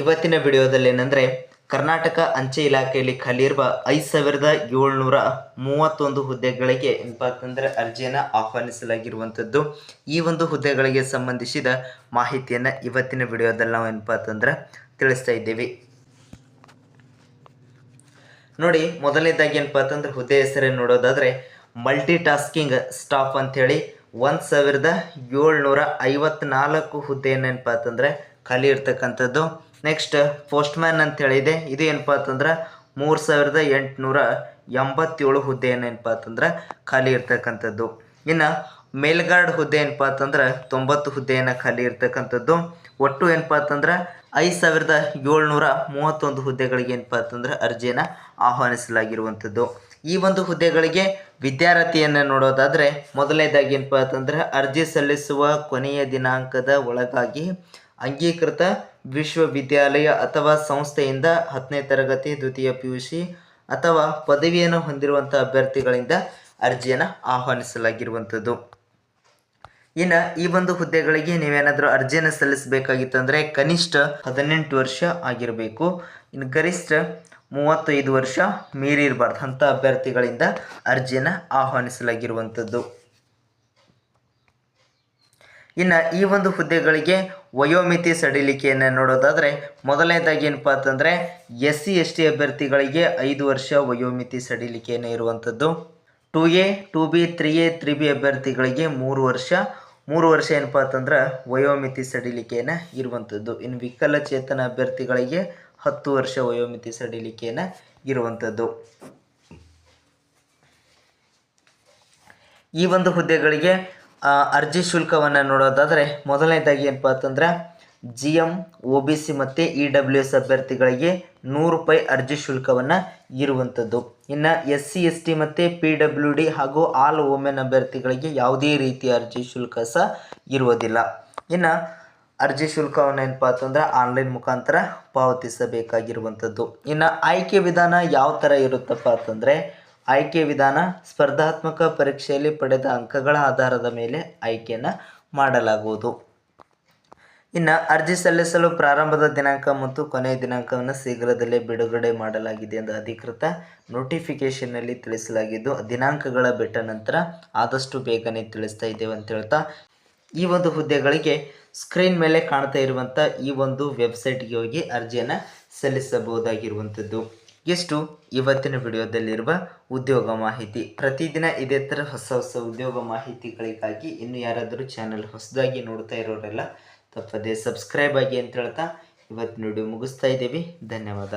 ಇವತ್ತಿನ ವಿಡಿಯೋದಲ್ಲಿ ಏನಂದರೆ, ಕರ್ನಾಟಕ ಅಂಚೆ ಇಲಾಖೆಯಲ್ಲಿ ಖಾಲಿಯಿರುವ ಐದು ಸಾವಿರದ ಏಳ್ನೂರ ಮೂವತ್ತೊಂದು ಹುದ್ದೆಗಳಿಗೆ ಅಂತಂದರೆ ಅರ್ಜಿಯನ್ನು ಆಹ್ವಾನಿಸಲಾಗಿರುವಂಥದ್ದು. ಈ ಒಂದು ಹುದ್ದೆಗಳಿಗೆ ಸಂಬಂಧಿಸಿದ ಮಾಹಿತಿಯನ್ನು ಇವತ್ತಿನ ವಿಡಿಯೋದಲ್ಲಿ ನಾವು ಏನಪ್ಪ ಅಂತಂದ್ರೆ ತಿಳಿಸ್ತಾ ಇದ್ದೀವಿ. ನೋಡಿ, ಮೊದಲನೇದಾಗಿ ಏನಪ್ಪ ಅಂತಂದ್ರೆ ಹುದ್ದೆ ಹೆಸರನ್ನು ನೋಡೋದಾದರೆ ಮಲ್ಟಿ ಟಾಸ್ಕಿಂಗ್ ಸ್ಟಾಫ್ ಅಂಥೇಳಿ ಒಂದು ಸಾವಿರದ ಏಳ್ನೂರ ಐವತ್ನಾಲ್ಕು ಹುದ್ದೆಯನ್ನು ಏನಪ್ಪ ಅಂತಂದರೆ ಖಾಲಿ ಇರ್ತಕ್ಕಂಥದ್ದು ನೆಕ್ಸ್ಟ್ ಪೋಸ್ಟ್ಮ್ಯಾನ್ ಅಂತ ಹೇಳಿದೆ ಇದು. ಏನಪ್ಪ ಅಂತಂದ್ರೆ ಮೂರು ಸಾವಿರದ ಎಂಟುನೂರ ಎಂಬತ್ತೇಳು ಹುದ್ದೆ ಏನೇನಪ್ಪ ಅಂತಂದ್ರೆ ಖಾಲಿ ಇರ್ತಕ್ಕಂಥದ್ದು. ಇನ್ನು ಮೇಲ್ಗಾರ್ಡ್ ಹುದ್ದೆ ಏನಪ್ಪ ಅಂತಂದ್ರೆ ತೊಂಬತ್ತು ಹುದ್ದೆಯನ್ನು ಖಾಲಿ ಇರ್ತಕ್ಕಂಥದ್ದು. ಒಟ್ಟು ಏನಪ್ಪ ಅಂತಂದ್ರೆ ಐದು ಸಾವಿರದ ಏಳ್ನೂರ ಮೂವತ್ತೊಂದು ಹುದ್ದೆಗಳಿಗೆ ಏನಪ್ಪ ಅಂತಂದ್ರೆ ಅರ್ಜಿಯನ್ನು ಆಹ್ವಾನಿಸಲಾಗಿರುವಂಥದ್ದು. ಈ ಒಂದು ಹುದ್ದೆಗಳಿಗೆ ವಿದ್ಯಾರ್ಥಿಯನ್ನು ನೋಡೋದಾದರೆ ಮೊದಲನೇದಾಗಿ ಏನಪ್ಪ ಅಂತಂದ್ರೆ ಅರ್ಜಿ ಸಲ್ಲಿಸುವ ಕೊನೆಯ ದಿನಾಂಕದ ಒಳಗಾಗಿ ಅಂಗೀಕೃತ ವಿಶ್ವವಿದ್ಯಾಲಯ ಅಥವಾ ಸಂಸ್ಥೆಯಿಂದ ಹತ್ತನೇ ತರಗತಿ, ದ್ವಿತೀಯ ಪಿ ಯು ಸಿ ಅಥವಾ ಪದವಿಯನ್ನು ಹೊಂದಿರುವಂಥ ಅಭ್ಯರ್ಥಿಗಳಿಂದ ಅರ್ಜಿಯನ್ನು ಆಹ್ವಾನಿಸಲಾಗಿರುವಂಥದ್ದು. ಇನ್ನು ಈ ಒಂದು ಹುದ್ದೆಗಳಿಗೆ ನೀವೇನಾದರೂ ಅರ್ಜಿಯನ್ನು ಸಲ್ಲಿಸಬೇಕಾಗಿತ್ತಂದರೆ ಕನಿಷ್ಠ ಹದಿನೆಂಟು ವರ್ಷ ಆಗಿರಬೇಕು. ಇನ್ನು ಗರಿಷ್ಠ ಮೂವತ್ತೈದು ವರ್ಷ ಮೀರಿರಬಾರ್ದು ಅಂಥ ಅಭ್ಯರ್ಥಿಗಳಿಂದ ಅರ್ಜಿಯನ್ನು ಆಹ್ವಾನಿಸಲಾಗಿರುವಂಥದ್ದು. ಇನ್ನು ಈ ಒಂದು ಹುದ್ದೆಗಳಿಗೆ ವಯೋಮಿತಿ ಸಡಿಲಿಕೆಯನ್ನು ನೋಡೋದಾದರೆ ಮೊದಲನೇದಾಗಿ ಏನಪ್ಪ ಅಂತಂದರೆ ಎಸ್ ಸಿ ಎಸ್ ಟಿ ಅಭ್ಯರ್ಥಿಗಳಿಗೆ ಐದು ವರ್ಷ ವಯೋಮಿತಿ ಸಡಿಲಿಕೆಯನ್ನು ಇರುವಂಥದ್ದು. Two A, two B, three A, three B ಅಭ್ಯರ್ಥಿಗಳಿಗೆ ಮೂರು ವರ್ಷ. ಮೂರು ವರ್ಷ ಏನಪ್ಪ ಅಂತಂದ್ರೆ ವಯೋಮಿತಿ ಸಡಿಲಿಕೆಯನ್ನು ಇರುವಂಥದ್ದು. ಇನ್ನು ವಿಕಲಚೇತನ ಅಭ್ಯರ್ಥಿಗಳಿಗೆ ಹತ್ತು ವರ್ಷ ವಯೋಮಿತಿ ಸಡಿಲಿಕೆಯನ್ನು ಇರುವಂಥದ್ದು. ಈ ಒಂದು ಹುದ್ದೆಗಳಿಗೆ ಅರ್ಜಿ ಶುಲ್ಕವನ್ನು ನೋಡೋದಾದರೆ ಮೊದಲನೇದಾಗಿ ಏನಪ್ಪ ಅಂತಂದ್ರೆ G M O B C ಮತ್ತು ಇ ಡಬ್ಲ್ಯೂ ಎಸ್ ಅಭ್ಯರ್ಥಿಗಳಿಗೆ ನೂರು ರೂಪಾಯಿ ಅರ್ಜಿ ಶುಲ್ಕವನ್ನು ಇರುವಂಥದ್ದು ಇನ್ನು ಎಸ್ ಸಿ ಎಸ್ ಟಿ ಮತ್ತು ಪಿ ಡಬ್ಲ್ಯೂ ಡಿ ಹಾಗೂ ಆಲ್ ವುಮೆನ್ ಅಭ್ಯರ್ಥಿಗಳಿಗೆ ಯಾವುದೇ ರೀತಿಯ ಅರ್ಜಿ ಶುಲ್ಕ ಸಹ ಇರುವುದಿಲ್ಲ. ಇನ್ನು ಅರ್ಜಿ ಶುಲ್ಕವನ್ನು ಏನಪ್ಪ ಅಂತಂದ್ರೆ ಆನ್ಲೈನ್ ಮುಖಾಂತರ ಪಾವತಿಸಬೇಕಾಗಿರುವಂಥದ್ದು ಇನ್ನು ಆಯ್ಕೆ ವಿಧಾನ ಯಾವ ಥರ ಇರುತ್ತಪ್ಪ ಅಂತಂದರೆ ಆಯ್ಕೆ ವಿಧಾನ ಸ್ಪರ್ಧಾತ್ಮಕ ಪರೀಕ್ಷೆಯಲ್ಲಿ ಪಡೆದ ಅಂಕಗಳ ಆಧಾರದ ಮೇಲೆ ಆಯ್ಕೆಯನ್ನು ಮಾಡಲಾಗುವುದು. ಇನ್ನು ಅರ್ಜಿ ಸಲ್ಲಿಸಲು ಪ್ರಾರಂಭದ ದಿನಾಂಕ ಮತ್ತು ಕೊನೆಯ ದಿನಾಂಕವನ್ನು ಶೀಘ್ರದಲ್ಲೇ ಬಿಡುಗಡೆ ಮಾಡಲಾಗಿದೆ ಎಂದು ಅಧಿಕೃತ ನೋಟಿಫಿಕೇಷನ್ನಲ್ಲಿ ತಿಳಿಸಲಾಗಿದ್ದು, ದಿನಾಂಕಗಳ ಬಿಟ್ಟ ನಂತರ ಆದಷ್ಟು ಬೇಗನೆ ತಿಳಿಸ್ತಾ ಇದ್ದೇವೆ ಅಂತ ಹೇಳ್ತಾ, ಈ ಒಂದು ಹುದ್ದೆಗಳಿಗೆ ಸ್ಕ್ರೀನ್ ಮೇಲೆ ಕಾಣ್ತಾ ಇರುವಂಥ ಈ ಒಂದು ವೆಬ್ಸೈಟ್ಗೆ ಹೋಗಿ ಅರ್ಜಿಯನ್ನು ಸಲ್ಲಿಸಬಹುದಾಗಿರುವಂಥದ್ದು. ಎಷ್ಟು ಇವತ್ತಿನ ವಿಡಿಯೋದಲ್ಲಿರುವ ಉದ್ಯೋಗ ಮಾಹಿತಿ. ಪ್ರತಿದಿನ ಇದೇ ಥರ ಹೊಸ ಹೊಸ ಉದ್ಯೋಗ ಮಾಹಿತಿಗಳಿಗಾಗಿ ಇನ್ನು ಯಾರಾದರೂ ಚಾನಲ್ ಹೊಸದಾಗಿ ನೋಡ್ತಾ ಇರೋರೆಲ್ಲ ತಪ್ಪದೇ ಸಬ್ಸ್ಕ್ರೈಬ್ ಆಗಿ ಅಂತ ಹೇಳ್ತಾ ಇವತ್ತಿನ ವಿಡಿಯೋ ಮುಗಿಸ್ತಾ ಇದ್ದೀವಿ. ಧನ್ಯವಾದ.